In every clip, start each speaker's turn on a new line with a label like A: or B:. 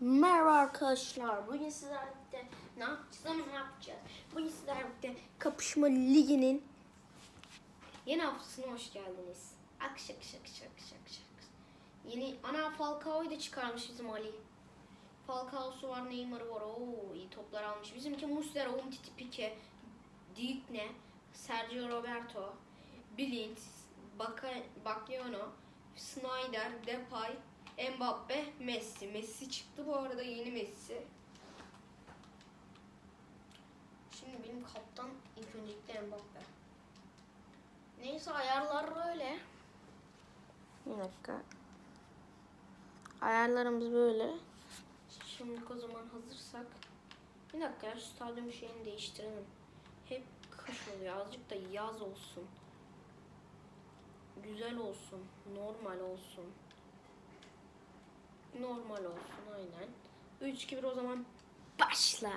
A: Merhaba arkadaşlar. Bugün sizlerle ne yapacağız ne yapacağız? Bugün sizlerle Kapışma Ligi'nin yeni haftasına hoş geldiniz. Akşak şak şak şak şak. Yeni ana Falcao'yu da çıkarmış bizim Ali. Falcao'su var, Neymar'ı var. Oo iyi toplar almış. Bizimki Muslera, Umtiti, Pique, Digne, Sergio Roberto, Blind, Baka, Bagliano, Snyder, Depay, Mbappe, Messi. Messi çıktı bu arada yeni Messi. Şimdi benim kaptan ilk öncelikle Mbappe. Neyse ayarlar böyle. Bir dakika. Ayarlarımız böyle. Şimdi o zaman hazırsak. Bir dakika ya şu stadyum şeyini değiştirelim. Hep kış oluyor. Azıcık da yaz olsun. Güzel olsun. Normal olsun. Normal olsun aynen. 3 2 1 o zaman başla.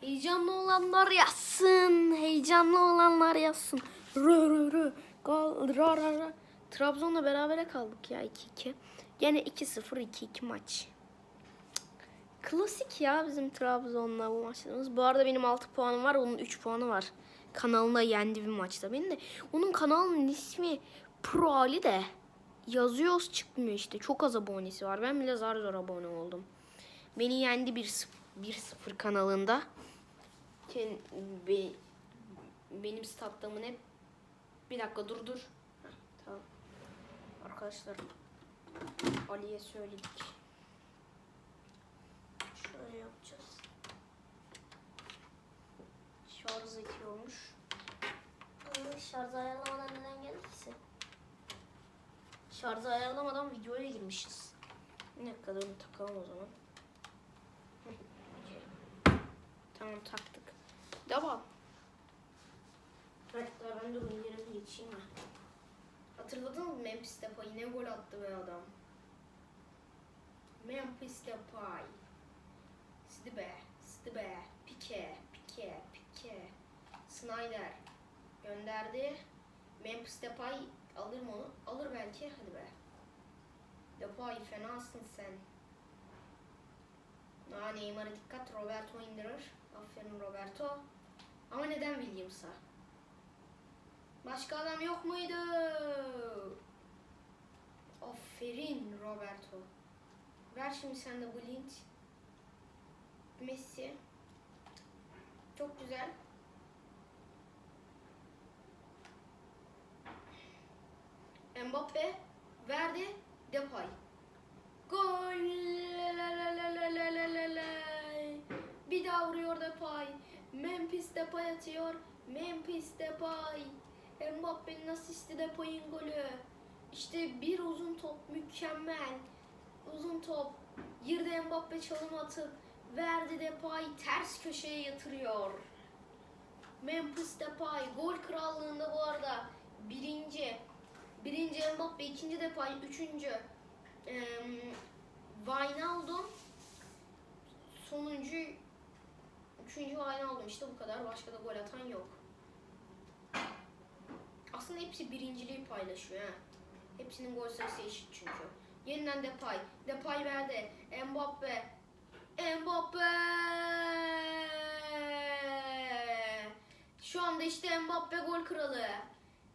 A: Heyecanlı olanlar yazsın. Heyecanlı olanlar yazsın. Rö rö rö. Gal ra ra ra. Trabzon'la berabere kaldık ya 2-2. Gene 2-0 2-2 maç. Klasik ya bizim Trabzon'la bu maçlarımız. Bu arada benim 6 puanım var. Onun 3 puanı var. Kanalına yendi bir maçta. Benim de onun kanalının ismi Pro Ali de yazıyoruz çıkmıyor işte. Çok az abonesi var. Ben bile zar zor abone oldum. Beni yendi 1-0 1-0 kanalında. Benim statlamın hep bir dakika dur dur. Tamam. Arkadaşlar Ali'ye söyledik. Şöyle yapacağız. Şarj ediyormuş. Ama Şarj ayarlamadan neden geldi ki? Şarjı ayarlamadan videoya girmişiz. Bir dakika takalım o zaman. Tamam taktık. Devam. Hatta ben durun yerine geçeyim mi? Hatırladın mı Memphis Depay ne gol attı be adam. Memphis Depay. Sidibe, Sidibe, Pike, Pike, Pike. Snyder gönderdi. Memphis Depay alır mı onu? Alır belki. Hadi be. Depay fenasın sen. Aa Neymar'a dikkat. Roberto indirir. Aferin Roberto. Ama neden Williams'a? Başka adam yok muydu? Aferin Roberto. Ver şimdi sen de Blind. Messi. Çok güzel. Mbappe verdi. Depay. Gol. Bir daha vuruyor Depay. Memphis Depay atıyor. Memphis Depay. Mbappe'nin asisti Depay'ın golü. İşte bir uzun top mükemmel. Uzun top. Girdi Mbappe çalım atıp verdi Depay ters köşeye yatırıyor. Memphis Depay gol krallığında bu arada birinci. Birinci Mbappe, ikinci Depay, üçüncü eee Wijnaldum, sonuncu üçüncü Wijnaldum işte bu kadar. Başka da gol atan yok. Aslında hepsi birinciliği paylaşıyor ha. Hepsinin gol sayısı eşit çünkü. Yeniden Depay. Depay verdi. Mbappe. Mbappe. Şu anda işte Mbappe gol kralı.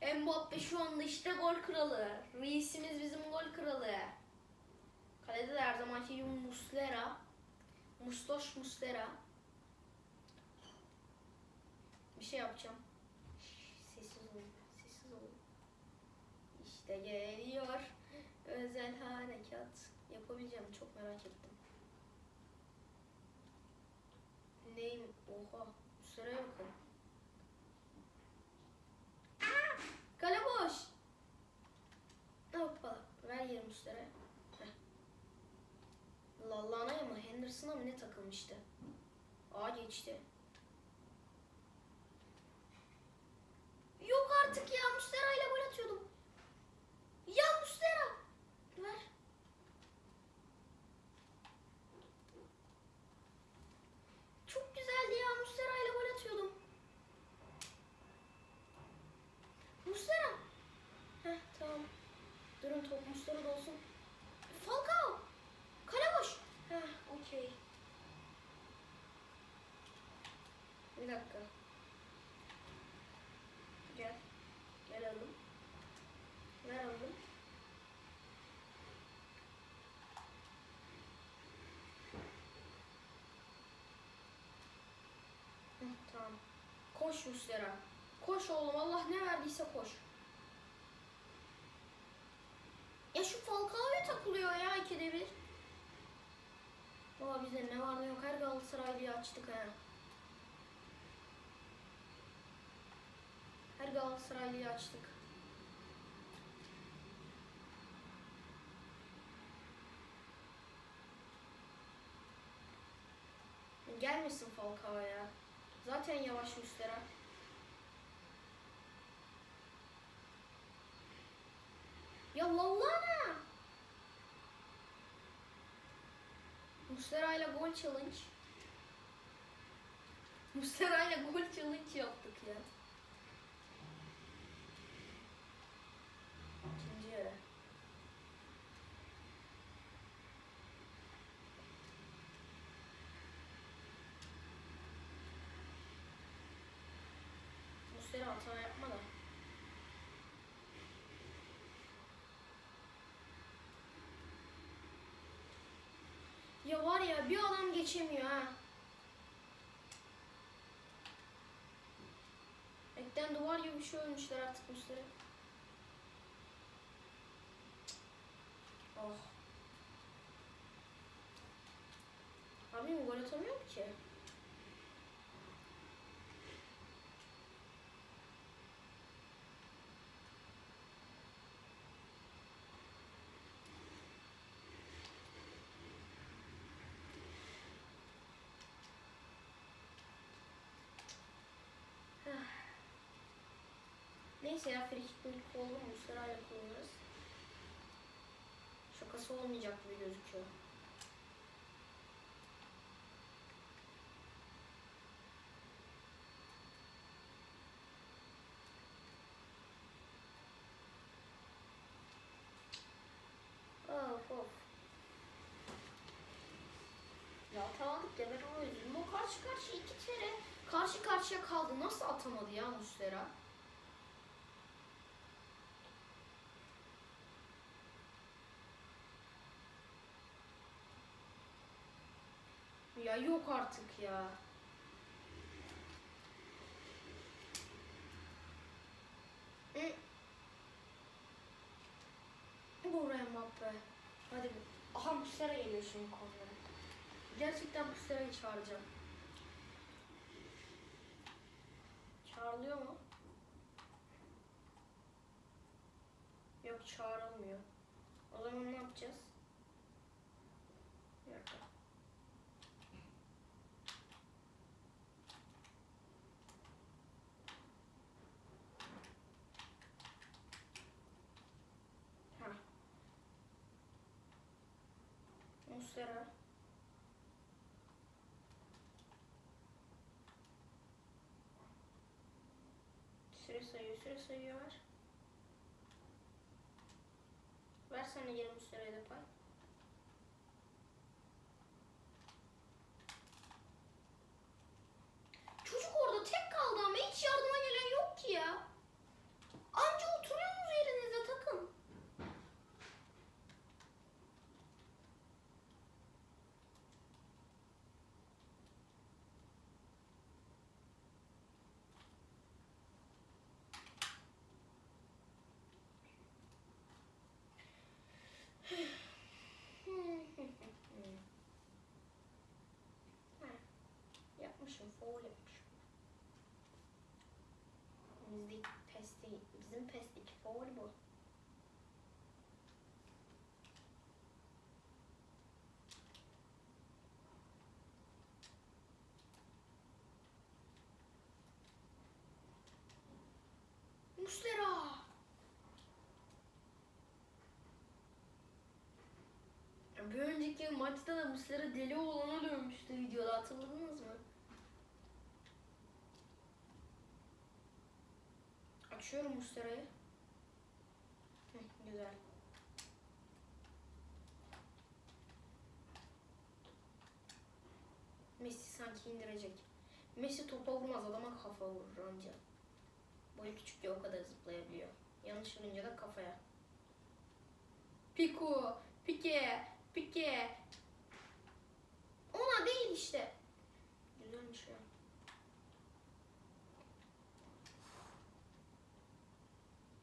A: Mbappe şu anda işte gol kralı. Reisimiz bizim gol kralı. Kalede de her zamanki gibi Muslera. Mustoş Muslera. Bir şey yapacağım. Sessiz olun. Sessiz olun. İşte geliyor. Özel harekat. Yapabileceğim. Çok merak ettim. Neyim? Oha. Muslera'ya bakın. Lallana mı? Ne takılmıştı? Aa geçti. Yok artık ya Muslera ile gol atıyordum. Ya Muslera. Ver. Çok güzeldi ya Muslera ile gol atıyordum. Muslera. Heh tamam. Durun top Muslera'da olsun. Falcao. Dakika. Gel. Gel oğlum. Ver. Hı, tamam. Koş Muslera. Koş oğlum Allah ne verdiyse koş. Ya şu Falcao'ya takılıyor ya ikide bir. Baba bizde ne var ne yok her Galatasaraylıyı açtık ha. Her Galatasaraylıyı açtık. Gelmesin Falcao ya. Zaten yavaş Mustera. Ya vallana. Mustera ile gol challenge. Mustera ile gol challenge yaptık ya. İkinci yarı. Mustera hata yapma da. Ya var ya bir adam geçemiyor ha. Ekten duvar gibi bir şey ölmüşler artık Mustera. Oh. Abim gol atamıyor ki. Neyse ya frikik minik oldu mu sırayla kullanırız. Şakası olmayacak gibi gözüküyor. Of of. Ya atamadık ya ben ona üzüldüm. O karşı karşıya iki kere karşı karşıya kaldı. Nasıl atamadı ya Muslera? Ya yok artık ya. Buraya Mbappe. Hadi. Aha Muslera geliyor şimdi kornere. Gerçekten Muslera'yı çağıracağım. Çağrılıyor mu? Yok çağrılmıyor. O zaman ne yapacağız? Bir dakika. Ha. Muslera. Süre sayıyor, süre sayıyor ver. Ver sana 20 sürede pay. Bizim pestik foul bu. Muslera! Bir önceki maçta da Muslera deli oğlana dönmüştü videoda hatırladınız mı? Açıyorum Muslera'yı. Hı, Güzel. Messi sanki indirecek. Messi topa vurmaz adama kafa vurur anca. Boyu küçük ya o kadar zıplayabiliyor. Yanlış vurunca da kafaya. Piku, Pike, Pike. Ona değil işte. Güzelmiş ya.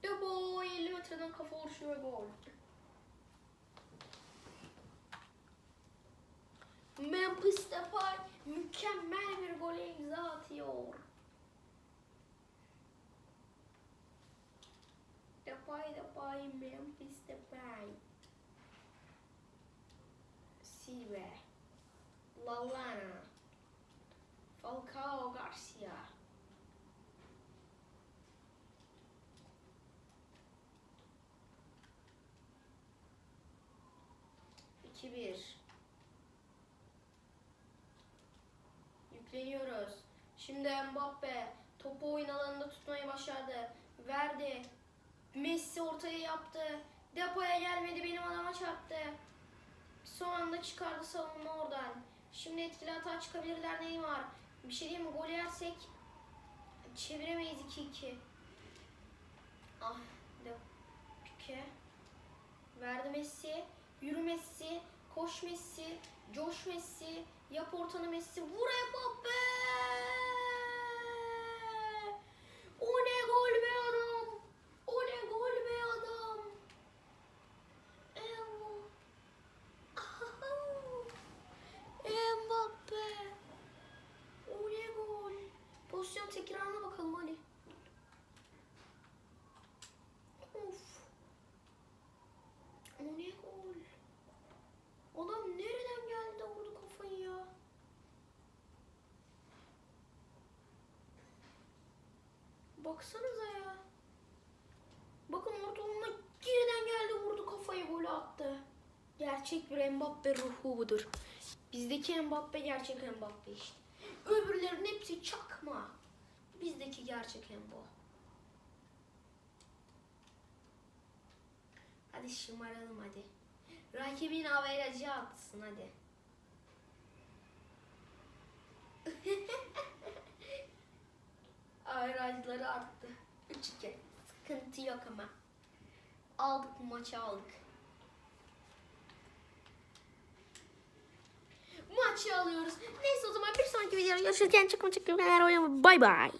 A: De boy 50 metreden kafa vuruşu ve gol. Memphis Depay mükemmel bir gole imza atıyor. Depay Depay Memphis Depay. Silva. Lallana. Falcao 2, 1. Yükleniyoruz. Şimdi Mbappe topu oyun alanında tutmayı başardı. Verdi. Messi ortaya yaptı. Depoya gelmedi benim adama çarptı. Son anda çıkardı savunma oradan. Şimdi etkili hata çıkabilirler Neymar. Bir şey diyeyim mi? Gol yersek çeviremeyiz 2-2. Ah, Pike. Verdi Messi. Yürü Messi. Koş Messi. Coş Messi. Yap ortanı Messi. Vur Mbappe. O ne gol be adam. O ne gol be adam. Emma. Mbappe. O ne gol. Pozisyon tekrarına bakalım hadi. Of. O ne gol. Adam nereden geldi de vurdu kafayı ya. Baksanıza ya. Bakın ortalığına geriden geldi vurdu kafayı golü attı. Gerçek bir Mbappe ruhu budur. Bizdeki Mbappe gerçek Mbappe işte. Öbürlerin hepsi çakma. Bizdeki gerçek Mbappe. Hadi şımaralım hadi. Rakibin averajı atsın hadi. Averajları arttı. 3-2. Sıkıntı yok ama. Aldık maçı aldık. Maçı alıyoruz. Neyse o zaman bir sonraki videoda görüşürken çıkma çıkma. Bay bay.